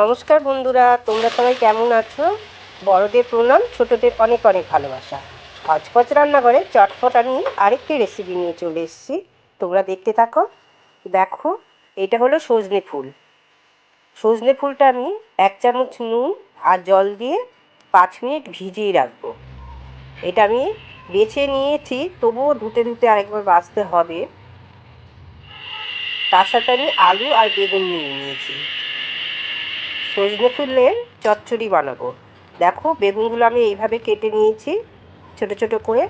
নমস্কার বন্ধুরা, তোমরা সবাই কেমন আছো? বড়দের প্রণাম, ছোটদের অনেক অনেক ভালোবাসা। হচপচ রান্নাঘরে চটপট আমি আরেকটি রেসিপি নিয়ে চলে এসেছি। তোমরা দেখতে থাকো। দেখো, এটা হলো সজনে ফুল। সজনে ফুলটা আমি এক চামচ নুন আর জল দিয়ে পাঁচ মিনিট ভিজিয়ে রাখব। এটা আমি বেছে নিয়েছি, তবুও ধুতে ধুতে আরেকবার বাঁচতে হবে। তার সাথে আমি আলু আর বেগুন নিয়ে নিয়েছি। সজনে ফুলের চচ্চড়ি বানাবো। দেখো, বেগুনগুলো আমি এইভাবে কেটে নিয়েছি, ছোট ছোট করে।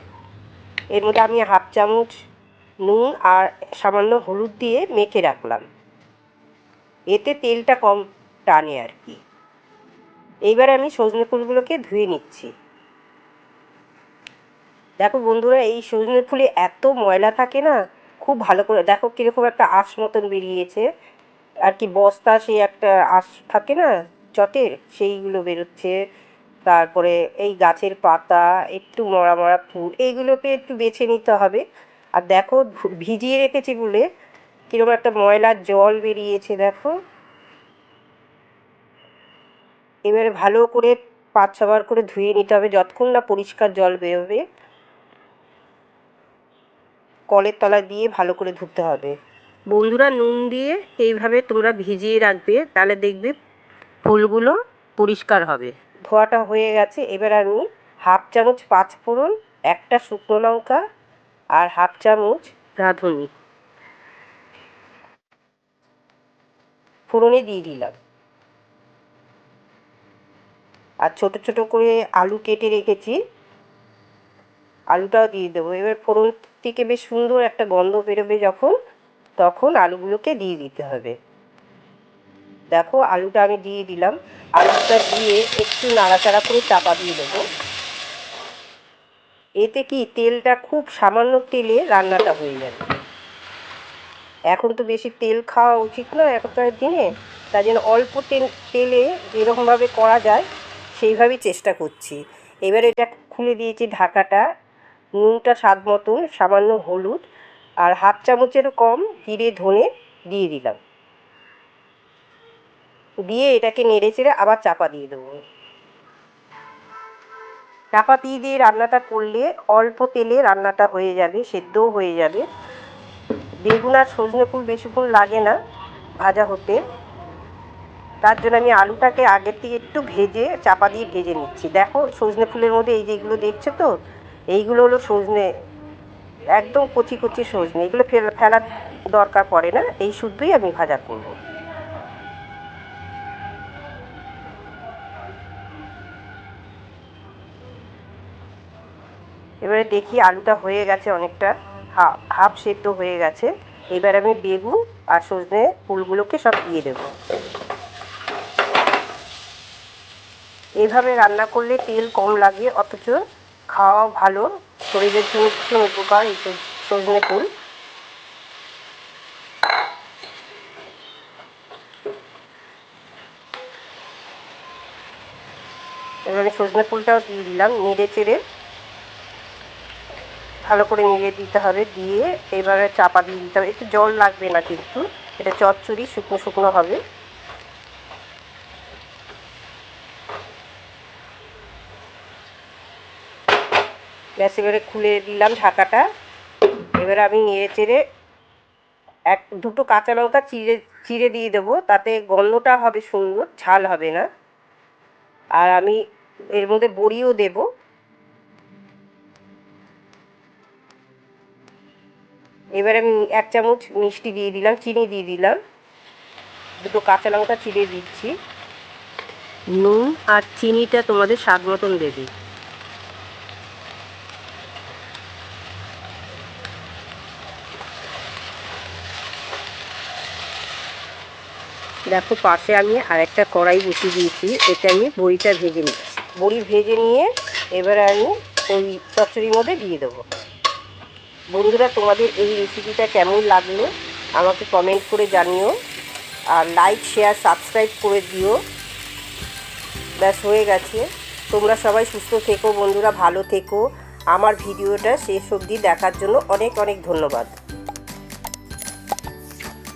এর মধ্যে আমি হাফ চামচ নুন আর সামান্য হলুদ দিয়ে মেখে রাখলাম। এতে তেলটা কম টানে আর কি। এইবার আমি সজনে ফুলগুলোকে ধুয়ে নিচ্ছি। দেখো বন্ধুরা, এই সজনে ফুলে এত ময়লা থাকে না, খুব ভালো করে, দেখো কীরকম একটা আঁশ মতন বেরিয়েছে। আর কি বস্তা, সেই একটা আঁশ থাকে না চটের সেইগুলো বেরোচ্ছে। তারপরে এই গাছের পাতা, একটু মরা মরা ফুল, এইগুলোকে একটু বেছে নিতে হবে। আর দেখো ভিজিয়ে রেখেছি বলে কীরকম একটা ময়লার জল বেরিয়েছে, দেখো। এবারে ভালো করে পাঁচ ছবার করে ধুয়ে নিতে হবে, যতক্ষণ না পরিষ্কার জল বেরোবে। কলের তলা দিয়ে ভালো করে ধুতে হবে। বন্ধুরা নুন দিয়ে এইভাবে তোমরা ভিজিয়ে রাখবে, তাহলে দেখবে ফুলগুলো পরিষ্কার হবে। ধোয়াটা হয়ে গেছে, এবার আমি হাফ চামচ পাঁচ ফোড়ন, একটা শুকনো লঙ্কা আর হাফ চামচ রাঁধুনি। ফোড়নে দিয়ে দিলাম। আর ছোট ছোট করে আলু কেটে রেখেছি, আলুটাও দিয়ে দেবো। এবার ফোড়ন থেকে বেশ সুন্দর একটা গন্ধ বেরোবে যখন তখন আলুগুলোকে দিয়ে দিতে হবে। দেখো, আলুটা আমি দিয়ে দিলাম। আলুটা দিয়ে একটু নাড়াচাড়া করে চাপা দিয়ে দেবো। এতে কি, তেলটা খুব সামান্য তেলে রান্নাটা হয়ে যাবে। এখন তো বেশি তেল খাওয়া উচিত না এখনকার দিনে। তাই জন্য অল্প তেল, তেলে যেরকমভাবে করা যায়, সেইভাবেই চেষ্টা করছি। এবার এটা খুলে দিয়েছি ঢাকাটা। নুনটা স্বাদ মতন, সামান্য হলুদ। আর হাফ চামচেরও কম জিরে ধনে দিয়ে দিলাম। দিয়ে এটাকে নেড়ে চেড়ে আবার চাপা দিয়ে দেবো। চাপা দিয়ে দিয়ে রান্নাটা করলে অল্প তেলে রান্নাটা হয়ে যাবে, সেদ্ধও হয়ে যাবে। বেগুন আর সজনে ফুল বেশিক্ষণ লাগে না ভাজা হতে। তার জন্য আমি আলুটাকে আগের থেকে একটু ভেজে চাপা দিয়ে ভেজে নিচ্ছি। দেখো সজনে ফুলের মধ্যে এই যেগুলো দেখছ তো, এইগুলো হলো সজনে একদম কচি কচি সজনে এগুলো ফেলার দরকার পড়ে না, এই শুদ্ধই আমি ভাজা করব। এবারে দেখি আলুটা হয়ে গেছে অনেকটা হাফ হাফ সেদ্ধ হয়ে গেছে। এবার আমি বেগুন আর সজনে ফুলগুলোকে সব দিয়ে দেবো। এভাবে রান্না করলে তেল কম লাগে, অথচ খাওয়া ভালো। শরীরের জন্য ভীষণ উপকার, এই সজনে ফুল। এবারে সজনে ফুলটাও দিয়ে দিলাম, নেড়ে চেড়ে। ভালো করে নেড়ে দিতে হবে, দিয়ে এবারে চাপা দিয়ে দিতে হবে। একটু জল লাগবে না কিন্তু, এটা চচ্চড়ি, শুকনো শুকনো হবে। ব্যাস, এবারে খুলে দিলাম ঢাকাটা। এবারে আমি নেড়ে চেড়ে এক দুটো কাঁচা লঙ্কা চিড়ে চিড়ে দিয়ে দেবো। তাতে গন্ধটা হবে সুন্দর, ঝাল হবে না। আর আমি এর মধ্যে বড়িও দেব। এবারে আমি এক চামচ মিষ্টি দিয়ে দিলাম, চিনি দিয়ে দিলাম। দুটো কাঁচা লঙ্কা চিড়ে দিচ্ছি। নুন আর চিনিটা তোমাদের স্বাদ মতন দেবে। দেখো পাশে আমি আরেকটা কড়াই বসিয়ে দিয়েছি এটা আমি বড়িটা ভেজে নিচ্ছি। বড়ি ভেজে নিয়ে এবারে আমি ওই চচ্চড়ির মধ্যে দিয়ে দেবো। বন্ধুরা, তোমাদের এই রেসিপিটা কেমন লাগল আমাকে কমেন্ট করে জানিও আর লাইক শেয়ার সাবস্ক্রাইব করে দিও। ব্যাস, হয়ে গেছে। তোমরা সবাই সুস্থ থেকো বন্ধুরা, ভালো থেকো। আমার ভিডিওটা শেষ অবধি দেখার জন্য অনেক অনেক ধন্যবাদ।